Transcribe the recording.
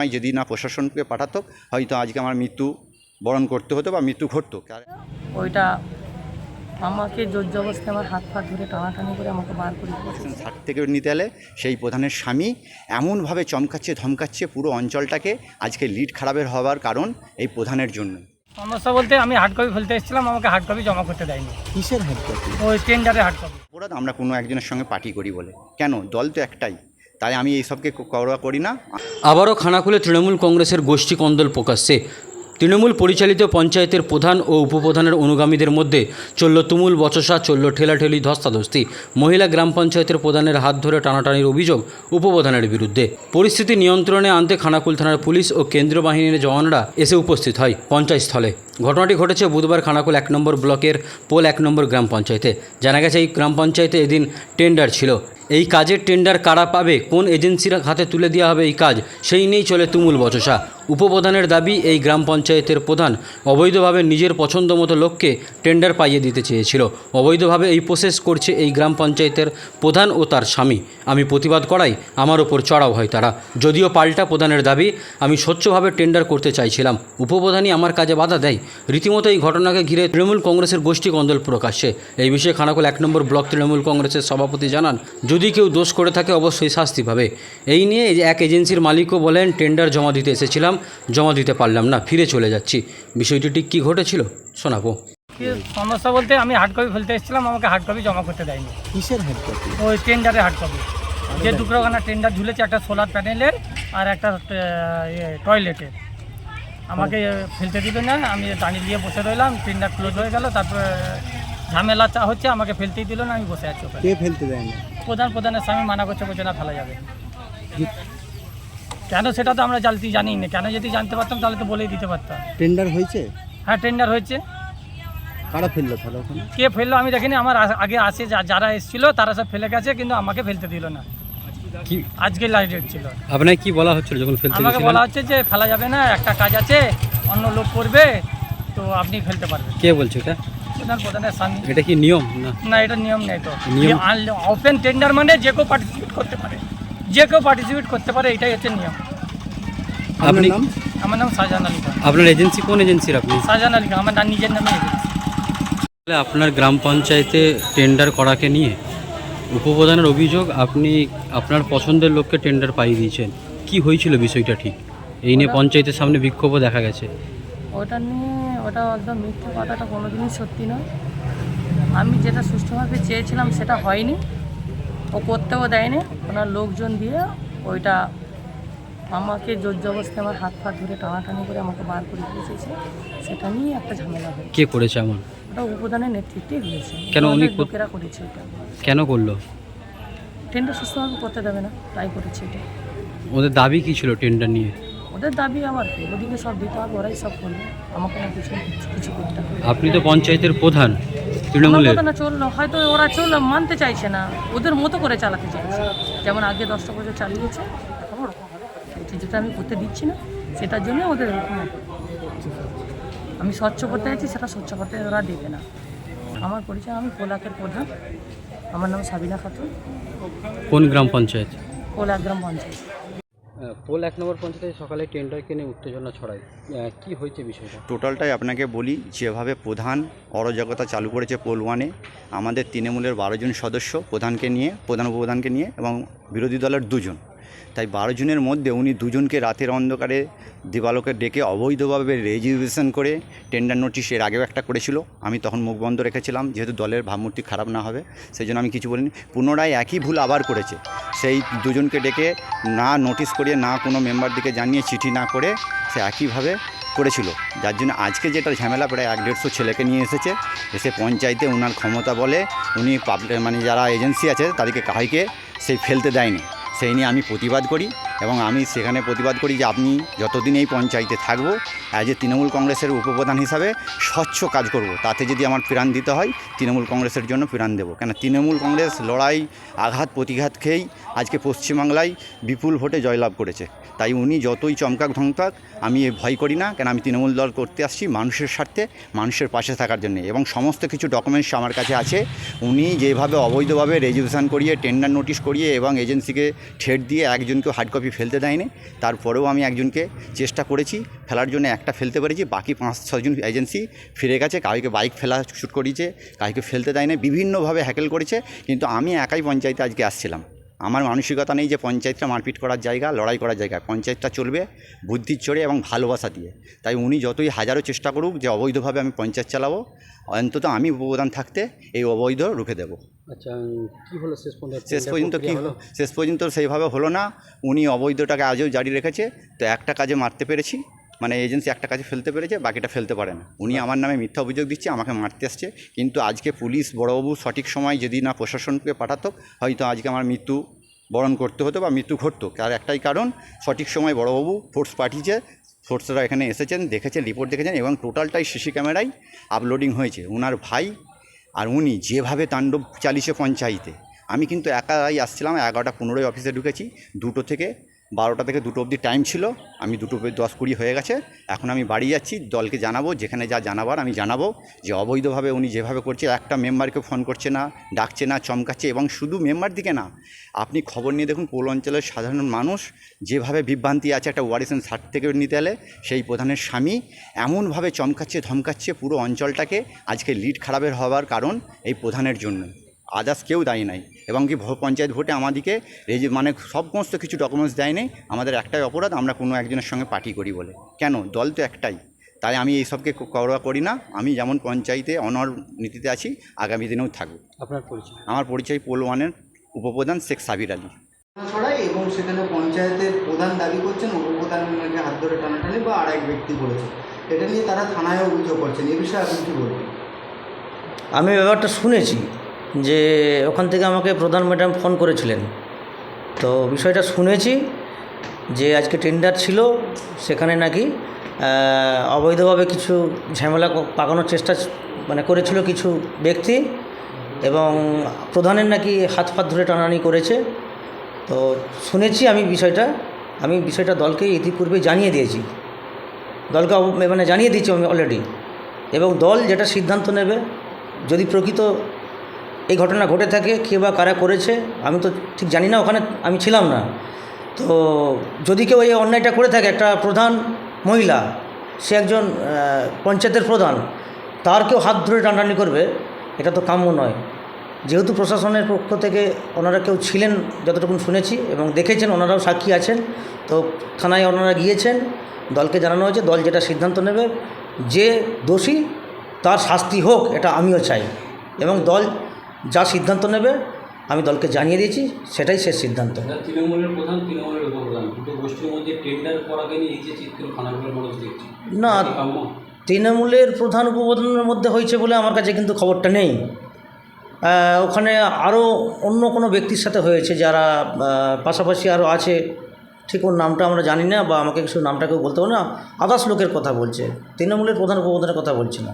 আমি যদি না প্রশাসনকে পাঠাতো হয়তো আজকে আমার মৃত্যু বরণ করতে হতো বা মৃত্যু ঘটতো। ওইটা আমাকে জোর জবস্তি আমার হাত পা ধরে টানাটানি করে আমাকে বার করে দিয়েছে। সার্টিফিকেট নিতে এলে সেই প্রধানের স্বামী এমনভাবে চমকাচ্ছে ধমকাচ্ছে পুরো অঞ্চলটাকে আজকে লিড খারাপের হওয়ার কারণ এই প্রধানের জন্য সমস্যা বলতে আমি হার্ড কপি ফেলতে এসেছিলাম আমাকে হার্ড কপি জমা করতে দেয়নি। কিসের হার্ড কপি ওই টেন্ডারে হার্ড কপি আমরা কোনো একজনের সঙ্গে পার্টি করি বলে। কেন? দল তো একটাই। তাই আমি এইসবকে করোয়া করি না। আবারও খানাকুলে তৃণমূল কংগ্রেসের গোষ্ঠী কন্দল প্রকাশ্যে। তৃণমূল পরিচালিত পঞ্চায়েতের প্রধান ও উপপ্রধানের অনুগামীদের মধ্যে চলল তুমুল বচসা, চলল ঠেলাঠেলি, ধস্তাধস্তি। মহিলা গ্রাম পঞ্চায়েতের প্রধানের হাত ধরে টানাটানির অভিযোগ উপপ্রধানের বিরুদ্ধে। পরিস্থিতি নিয়ন্ত্রণে আনতে খানাকুল থানার পুলিশ ও কেন্দ্রীয় বাহিনীর জওয়ানরা এসে উপস্থিত হয় পঞ্চায়েত স্থলে। ঘটনাটি ঘটেছে বুধবার খানাকুল এক নম্বর ব্লকের পোল এক নম্বর গ্রাম পঞ্চায়েতে। জানা গেছে, এই গ্রাম পঞ্চায়েতে এদিন টেন্ডার ছিল। এই কাজের টেন্ডার কারা পাবে, কোন এজেন্সির হাতে তুলে দেওয়া হবে এই কাজ, সেই নিয়েই চলে তুমুল বচসা। উপপ্রধানের দাবি, এই গ্রাম পঞ্চায়েতের প্রধান অবৈধভাবে নিজের পছন্দ মতো লোককে টেন্ডার পাইয়ে দিতে চেয়েছিল। অবৈধভাবে এই প্রসেস করছে এই গ্রাম পঞ্চায়েতের প্রধান ও তার স্বামী। আমি প্রতিবাদ করাই, আমার ওপর চড়াও হয় তারা। যদিও পাল্টা প্রধানের দাবি, আমি স্বচ্ছভাবে টেন্ডার করতে চাইছিলাম। উপপ্রধানই আমার কাজে বাধা দেয় রীতিমতো এই ঘটনাকে ঘিরে তৃণমূল কংগ্রেসের গোষ্ঠী কন্দল প্রকাশ্যে। এই বিষয়ে খানাকুল এক নম্বর ব্লক তৃণমূল কংগ্রেসের সভাপতি জানান যদি কেউ দোষ করে থাকে অবশ্যই শাস্তি পাবে। এই নিয়ে এক এজেন্সির মালিকও বলেন টেন্ডার জমা দিতে এসেছিলাম জমা দিতে পারলাম না ফিরে চলে যাচ্ছি। বিষয়টি ঠিক কী ঘটেছিল? শোনাবো। কি সমস্যা বলতে আমি হার্ড কপি ফেলতে এসেছিলাম আমাকে হার্ড কপি জমা করতে দেয়নি। কিসের হার্ড কপি ওই টেন্ডারে হার্ড কপি যে দুটোখানা টেন্ডার ঝুলেছে একটা সোলার প্যানেলের আর একটা টয়লেটের আমাকে ফেলতে দিল না আমি দাঁড়িয়ে দিয়ে বসে রইলাম ট্রেনটা ক্লোজ হয়ে গেল তারপরে ঝামেলা চা হচ্ছে আমাকে ফেলতেই দিল না আমি বসে আছি ওখানে। কে ফেলতে দেয় না? প্রধান প্রধানের স্বামী মানা করছে বলছে না ফেলা যাবে। কেন সেটা তো আমরা জানতে জানি না। কেন যদি জানতে পারতাম তাহলে তো বলেই দিতে পারতাম। টেন্ডার হয়েছে? হ্যাঁ টেন্ডার হয়েছে। কারা ফেলল তাহলে ওখানে? কে ফেলল আমি দেখিনি আমার আগে আসে যারা এসেছিল তারা সব ফেলে গেছে কিন্তু আমাকে ফেলতে দিল না। কি? আজকে লাস্ট ডেট ছিল আপনাকে কি বলা হচ্ছিল যখন ফেলতে আমাকে গেছিলেন বলা হচ্ছে যে ফেলা যাবে না একটা কাজ আছে অন্য লোক করবে তো আপনি ফেলতে পারবেন। কে বলছে এটা প্রধান প্রধানের স্বামী এটা কি নিয়ম না? না এটা নিয়ম নেই তো। নিয়ম? ওপেন টেন্ডার মানে যে কেউ পার্টিসিপেট করতে পারে। যে কেউ পার্টিসিপেট করতে পারে এটাই হচ্ছে নিয়ম। আপনার আপনি আমার নাম শাহজাহান আলী খান। আপনার এজেন্সি কোন এজেন্সির আপনি? শাহজাহান আলী খান আমার নাম নিজের নামে এসেছে তাহলে আপনার গ্রাম পঞ্চায়েতে টেন্ডার করাকে নিয়ে উপপ্রধানের অভিযোগ আপনি আপনার পছন্দের লোককে টেন্ডার পাইয়ে দিয়েছেন। কি হয়েছিল বিষয়টা ঠিক? এই নিয়ে পঞ্চায়েতের সামনে বিক্ষোভও দেখা গেছে। ওটা নিয়ে ওটা একদম মিথ্যে কথাটা কোনোদিনই সত্যি নয়। আমি যেটা সুষ্ঠুভাবে চেয়েছিলাম সেটা হয়নি। ও করতেও দেয়নি। ওনার লোকজন দিয়ে ওইটা আমাকে জোর জবস্তি আমার হাত পা ধরে টানাটানি করে আমাকে বার করে দিয়েছে সেটা নিয়ে একটা ঝামেলা হয় কে করেছে এমন? ওটা উপদানের নেতৃত্বেই হয়েছে। কেন উনি লোকেরা করেছে এটা। কেন করল? ট্রেনটা সুস্থভাবে করতে দেবে না তাই করেছে এটা। ওদের দাবি কি ছিল টেন্ডার নিয়ে? ওদের দাবি আমার কি? ওদিকে সব দিতে হবে ওরাই সব করবে। আমাকে না কিছু কিছু করতে হবে। আপনি তো পঞ্চায়েতের প্রধান তৃণমূলের। না চলল হয়তো ওরা চলল মানতে চাইছে না ওদের মতো করে চালাতে চাইছে। যেমন আগে দশটা বছর চালিয়েছে এখন ওরকম হবে। এটা যেটা আমি করতে দিচ্ছি না সেটার জন্য ওদের এরকম আমি স্বচ্ছ করতে চাইছি সেটা স্বচ্ছ করতে ওরা দেবে না। আমার পরিচয় আমি কোলাকের প্রধান। আমার নাম সাবিনা খাতুন। কোন গ্রাম পঞ্চায়েত? কোলাক গ্রাম পঞ্চায়েত। পোল এক নম্বর পঞ্চায়েতে সকালে টেন্ডারকে নিয়ে উত্তেজনা ছড়ায়। কি হয়েছে বিষয়টা? টোটালটাই আপনাকে বলি যেভাবে প্রধান অরাজকতা চালু করেছে পোল ওয়ানে আমাদের তৃণমূলের বারো জন সদস্য প্রধানকে নিয়ে প্রধান উপপ্রধানকে নিয়ে এবং বিরোধী দলের দুজন। তাই বারো জনের মধ্যে উনি দুজনকে রাতের অন্ধকারে দিবালোকে ডেকে অবৈধভাবে রেজিস্ট্রেশন করে টেন্ডার নোটিশ এর আগেও একটা করেছিল। আমি তখন মুখ বন্ধ রেখেছিলাম, যেহেতু দলের ভাবমূর্তি খারাপ না হবে সেই জন্য আমি কিছু বলিনি। পুনরায় একই ভুল আবার করেছে। সেই দুজনকে ডেকে না নোটিশ করিয়ে, না কোনো মেম্বারদিকে জানিয়ে চিঠি না করে সে একইভাবে করেছিল। যার জন্য আজকে যেটা ঝামেলা, প্রায় এক দেড়শো ছেলেকে নিয়ে এসেছে। এসে পঞ্চায়েতে ওনার ক্ষমতা বলে উনি পাবলিক মানে যারা এজেন্সি আছে, তাদেরকে কাহিকে সেই ফেলতে দেয়নি। সেই নিয়ে আমি প্রতিবাদ করি এবং আমি সেখানে প্রতিবাদ করি যে আপনি যতদিন এই পঞ্চায়েতে থাকব, অ্যাজ এ তৃণমূল কংগ্রেসের উপপ্রধান হিসাবে স্বচ্ছ কাজ করব। তাতে যদি আমার প্রাণ দিতে হয়, তৃণমূল কংগ্রেসের জন্য প্রাণ দেবো। কেন, তৃণমূল কংগ্রেস লড়াই, আঘাত, প্রতিঘাত খেয়েই আজকে পশ্চিমবাংলায় বিপুল ভোটে জয়লাভ করেছে। তাই উনি যতই চমকাক ধমকাক আমি ভয় করি না, কেন আমি তৃণমূল দল করতে আসছি মানুষের স্বার্থে, মানুষের পাশে থাকার জন্য। এবং সমস্ত কিছু ডকুমেন্টস আমার কাছে আছে। উনি যেভাবে অবৈধভাবে রেজিস্ট্রেশন করিয়ে টেন্ডার নোটিশ করিয়ে এবং এজেন্সিকে ঠেট দিয়ে একজনকে হার্ড কপি ফেলতে দেয়নি, তারপরেও আমি একজনকে চেষ্টা করেছি, ফেলার জন্য একটা ফেলতে পেরেছি, বাকি পাঁচ ছজন এজেন্সি ফিরে গেছে, কাউকে বাইক ফেলা শ্যুট করিয়েছে, কাউকে ফেলতে দেয়নি, বিভিন্নভাবে হ্যাকেল করেছে, কিন্তু আমি একাই পঞ্চায়েতে আজকে আসছিলাম। আমার মানসিকতা নেই যে পঞ্চায়েতটা মারপিট করার জায়গা লড়াই করার জায়গা। পঞ্চায়েতটা চলবে বুদ্ধির চড়ে এবং ভালোবাসা দিয়ে। তাই উনি যতই হাজারো চেষ্টা করুক যে অবৈধভাবে আমি পঞ্চায়েত চালাবো অন্তত আমি উপপ্রধান থাকতে এই অবৈধ রুখে দেবো। আচ্ছা কি হলো শেষ পর্যন্ত? শেষ পর্যন্ত কি শেষ পর্যন্ত সেইভাবে হলো না। উনি অবৈধটাকে আজও জারি রেখেছে। তো একটা কাজে মারতে পেরেছি। মানে এজেন্সি একটা কাজে ফেলতে পেরেছে বাকিটা ফেলতে পারে না। উনি আমার নামে মিথ্যা অভিযোগ দিচ্ছে আমাকে মারতে আসছে। কিন্তু আজকে পুলিশ বড়বাবু সঠিক সময় যদি না প্রশাসনকে পাঠাতো হয়তো আজকে আমার মৃত্যু বরণ করতে হতো বা মৃত্যু ঘটতো। তার একটাই কারণ সঠিক সময় বড়বাবু ফোর্স পাঠিয়েছে ফোর্সরা এখানে এসেছেন দেখেছেন রিপোর্ট দেখেছেন এবং টোটালটাই সিসি ক্যামেরায় আপলোডিং হয়েছে। ওনার ভাই আর উনি যেভাবে তাণ্ডব চালিয়েছে পঞ্চায়েতে। আমি কিন্তু একাই আসছিলাম এগারোটা পনেরোই অফিসে ঢুকেছি দুটো থেকে বারোটা থেকে দুটো অবধি টাইম ছিল। আমি দুটো দশ কুড়ি হয়ে গেছে। এখন আমি বাড়ি যাচ্ছি, দলকে জানাব, যেখানে যা জানাবার আমি জানাব। যে অবৈধভাবে উনি যেভাবে করছে, একটা মেম্বারকে ফোন করছে না, ডাকছে না, চমকাচ্ছে, এবং শুধু মেম্বার দিকে না, আপনি খবর নিয়ে দেখুন পৌর অঞ্চলের সাধারণ মানুষ যেভাবে বিভ্রান্তি আছে একটা ওয়ারিসেন থেকে নিতে এলে, সেই প্রধানের স্বামী এমনভাবে চমকাচ্ছে, ধমকাচ্ছে পুরো অঞ্চলটাকে। আজকে লিড খারাপের হওয়ার কারণ এই প্রধানের জন্য আদার্স কেউ দায়ী নাই। এবং কি ভো- পঞ্চায়েত ভোটে আমাদেরকে এই যে মানে সমস্ত কিছু ডকুমেন্টস দেয় দেয়নি আমাদের একটাই অপরাধ আমরা কোনো একজনের সঙ্গে পার্টি করি বলে। কেন? দল তো একটাই। তাই আমি এইসবকে করোয়া করি না। আমি যেমন পঞ্চায়েতে অনর নীতিতে আছি আগামী দিনেও থাকব। আপনার পরিচয়? আমার পরিচয় পোল ওয়ানের উপপ্রধান শেখ সাবির আলী। ছড়াই এবং সেখানে পঞ্চায়েতের প্রধান দাবি করছেন উপপ্রধানকে হাত ধরে টানাটানি বা আর এক ব্যক্তি করেছে এটা নিয়ে তারা থানায় অভিযোগ করছেন। এ বিষয়ে আপনি কী বলবেন? আমি ব্যাপারটা শুনেছি। যে ওখান থেকে আমাকে প্রধান ম্যাডাম ফোন করেছিলেন। তো বিষয়টা শুনেছি যে আজকে টেন্ডার ছিল, সেখানে নাকি অবৈধভাবে কিছু ঝামেলা পাকানোর চেষ্টা মানে করেছিল কিছু ব্যক্তি এবং প্রধানের নাকি হাত ফাত ধরে টানানি করেছে। তো শুনেছি আমি বিষয়টা আমি বিষয়টা দলকে ইতিপূর্বে জানিয়ে দিয়েছি। দলকে মানে জানিয়ে দিয়েছি আমি অলরেডি এবং দল যেটা সিদ্ধান্ত নেবে, যদি প্রকৃত এই ঘটনা ঘটে থাকে, কে বা কারা করেছে, আমি তো ঠিক জানি না, ওখানে আমি ছিলাম না। তো যদি কেউ এই অন্যায়টা করে থাকে, একটা প্রধান মহিলা, সে একজন পঞ্চায়েতের প্রধান, তার কেউ হাত ধরে টানাটানি করবে, এটা তো কাম্য নয়। যেহেতু প্রশাসনের পক্ষ থেকে ওনারা কেউ ছিলেন যতটুকু শুনেছি এবং দেখেছেন, ওনারাও সাক্ষী আছেন, তো থানায় ওনারা গিয়েছেন, দলকে জানানো হয়েছে, দল যেটা সিদ্ধান্ত নেবে, যে দোষী তার শাস্তি হোক, এটা আমিও চাই। এবং দল যা সিদ্ধান্ত নেবে আমি দলকে জানিয়ে দিয়েছি সেটাই শেষ সিদ্ধান্ত। তৃণমূলের প্রধান তৃণমূলের উপপ্রধান দুটো গোষ্ঠীর মধ্যে টেন্ডার করাকে নিয়ে এই যে চিত্র খানাগুলোর মানুষ দেখছে না তৃণমূলের প্রধান উপপ্রধানের মধ্যে হয়েছে বলে আমার কাছে কিন্তু খবরটা নেই। ওখানে আরও অন্য কোনো ব্যক্তির সাথে হয়েছে যারা পাশাপাশি আরও আছে ঠিক ওর নামটা আমরা জানি না বা আমাকে কিছু নামটা কেউ বলতে পারব না আদার্স লোকের কথা বলছে তৃণমূলের প্রধান উপপ্রধানের কথা বলছি না।